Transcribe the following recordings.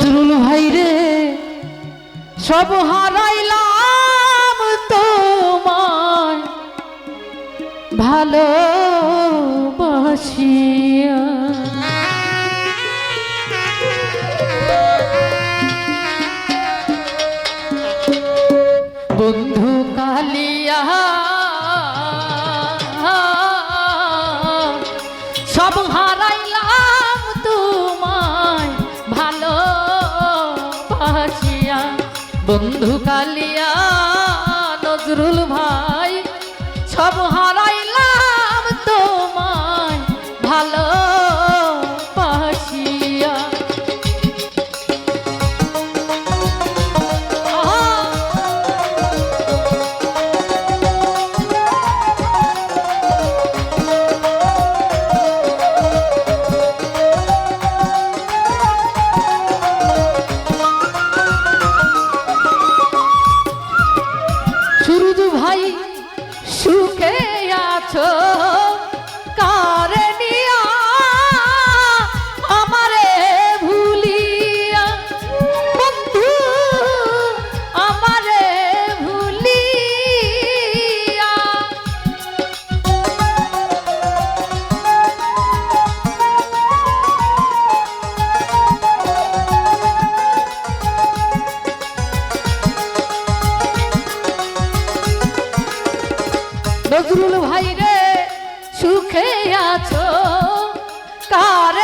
নজরুল ভাই রে সব হারাইলাম তোমায়। ভালোবাসিয়া বন্ধু কালিয়া নজরুল ভাই নজরুল ভাই রে সুখে আছো? কারে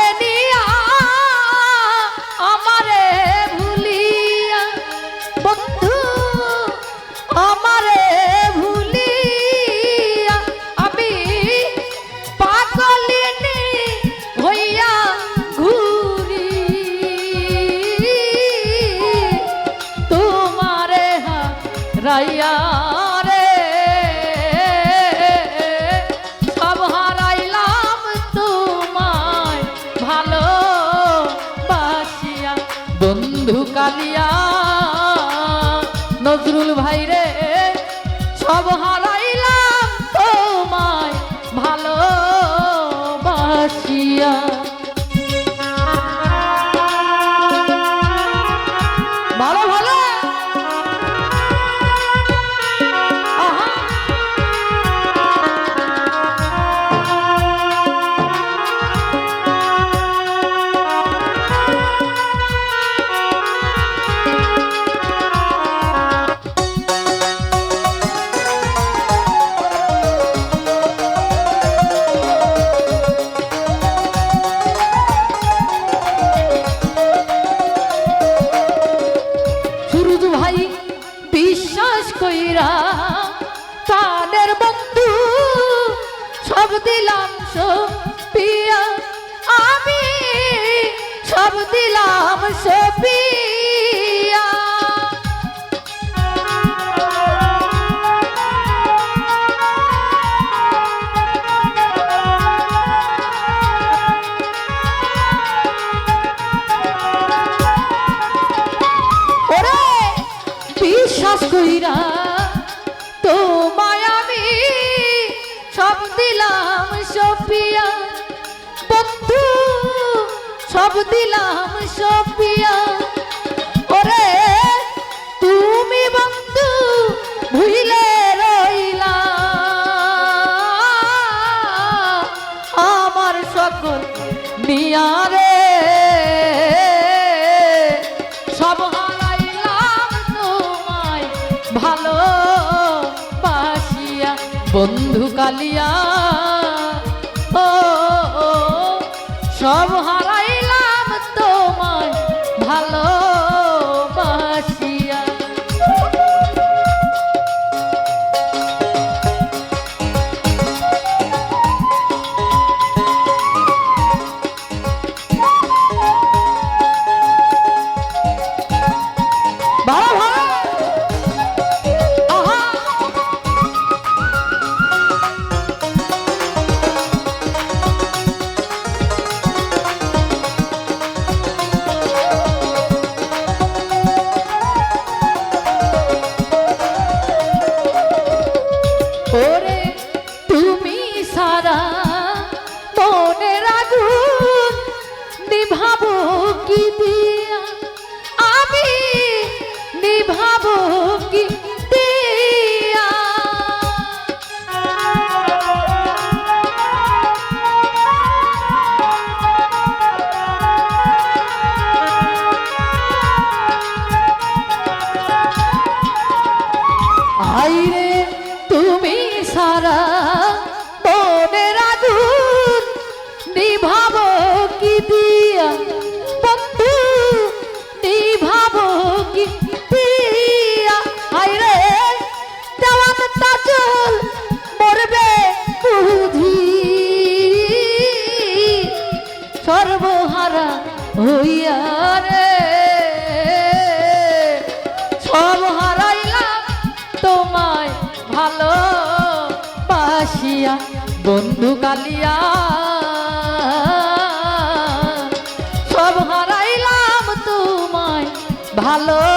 নজরুল ভাই দিলাম সপিয়া আমি সব দিলাম সপিয়া কইরা সপিয়া বন্ধু, সব দিলাম সপিয়া ওরে, তুমি বন্ধু, ভুলে রইলা। আমার সকল নিয়ারে সব হারাইলাম তোমায় ভালো বন্ধু কালিয়া সারা কি দিয়া, বন্ধু নিভাবো কি দিয়া। হায়রে দেওয়ান তাজল মরবে বুঝি সর্বহারা হইয়া রে সব হারাইলাম তোমায় ভালো বাসিয়া বন্ধু কালিয়া ভালো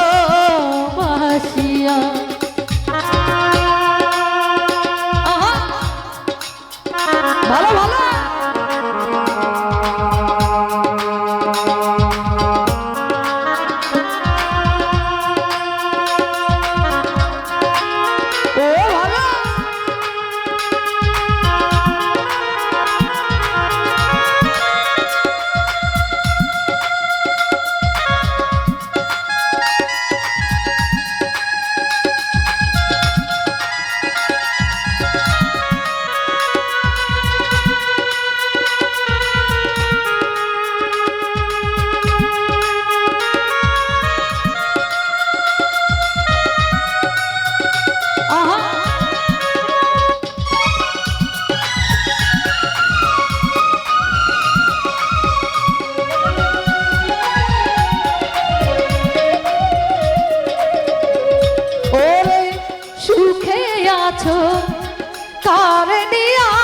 আছো কারণিয়া আমারে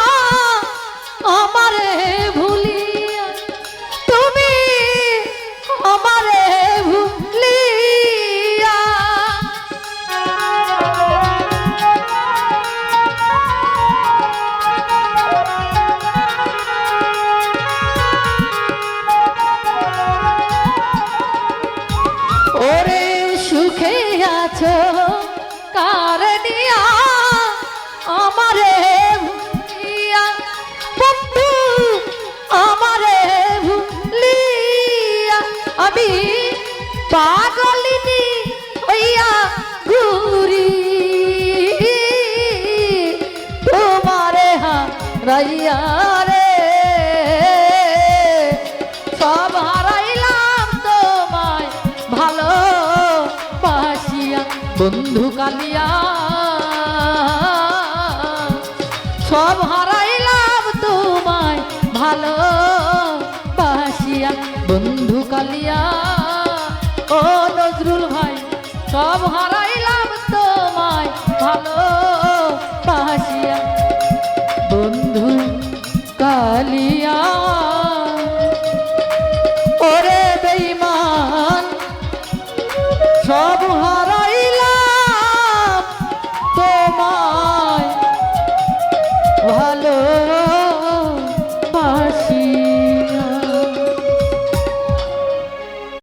বন্ধু কালিয়া সব হারাইলাম তোমায় ভালো বাসিয়া বন্ধু কালিয়া ও নজরুল ভাই, সব হারাইলাম তোমায় ভালো বাসিয়া বন্ধু কালিয়া